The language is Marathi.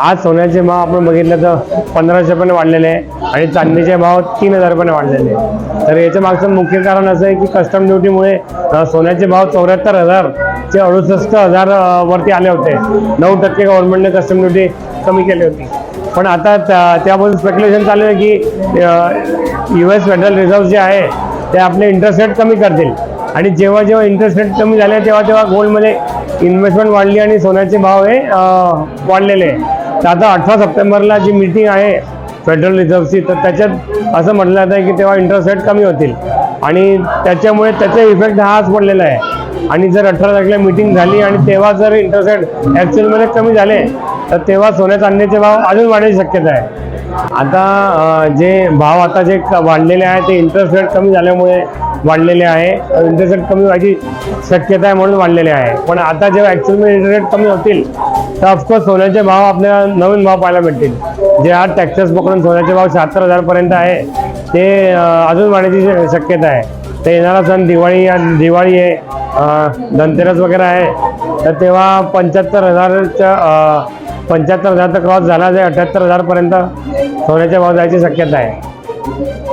आज सोन्याचे भाव आपण बघितलं तर पंधराशे पण वाढलेले आहे आणि चांदीचे भाव तीन हजार पण वाढलेले आहे. तर याच्या मागचं मुख्य कारण असं आहे की कस्टम ड्युटीमुळे सोन्याचे भाव चौऱ्याहत्तर हजार ते अडुसष्ट हजार वरती आले होते. नऊ टक्के गव्हर्नमेंटने कस्टम ड्युटी कमी केली होती. पण आता त्या- त्याबद्दल स्पेक्युलेशन चालू आहे की यू एस फेडरल रिझर्व्ह जे आहे ते आपले इंटरेस्ट रेट कमी करतील. आणि जेव्हा जेव्हा इंटरेस्ट रेट कमी झाले तेव्हा तेव्हा गोल्डमध्ये इन्व्हेस्टमेंट वाढली आणि सोन्याचे भाव हे वाढलेले आहे. तर आता अठरा सप्टेंबरला जी मीटिंग आहे फेडरल रिझर्व्हची तर त्याच्यात असं म्हटलं जातं आहे की तेव्हा इंटरेस्ट रेट कमी होतील. आणि त्याच्यामुळे त्याचा इफेक्ट हाच पडलेला आहे. आणि जर अठरा तारखेला मीटिंग झाली आणि तेव्हा जर इंटरेस्ट रेट ॲक्च्युअलमध्ये कमी झाले तर तेव्हा सोन्या चांदीचे भाव अजून वाढण्याची शक्यता आहे. आता जे भाव आता जे क- वाढलेले आहे ते इंटरेस्ट रेट कमी झाल्यामुळे वाढलेले आहे. इंटरेस्ट रेट कमी व्हायची शक्यता आहे म्हणून वाढलेले आहे. पण आता जेव्हा ॲक्च्युअलमध्ये इंटरेस्ट रेट कमी होतील तर ऑफकोर्स सोन्याचे भाव आपल्याला नवीन भाव पाहायला भेटतील जे आज टॅक्सेस पकडून सोन्याचे भाव शहात्तर हजारपर्यंत आहे ते अजून वाढण्याची श- शक्यता आहे. तर येणारा सण दिवाळी दिवाळी आहे धनतेरस वगैरे आहे. तर तेव्हा पंच्याहत्तर हजारच्या पंच्याहत्तर हजार तर क्रॉस झाला जे अठ्याहत्तर हजारपर्यंत सोन्याचे भाव जायची शक्यता आहे.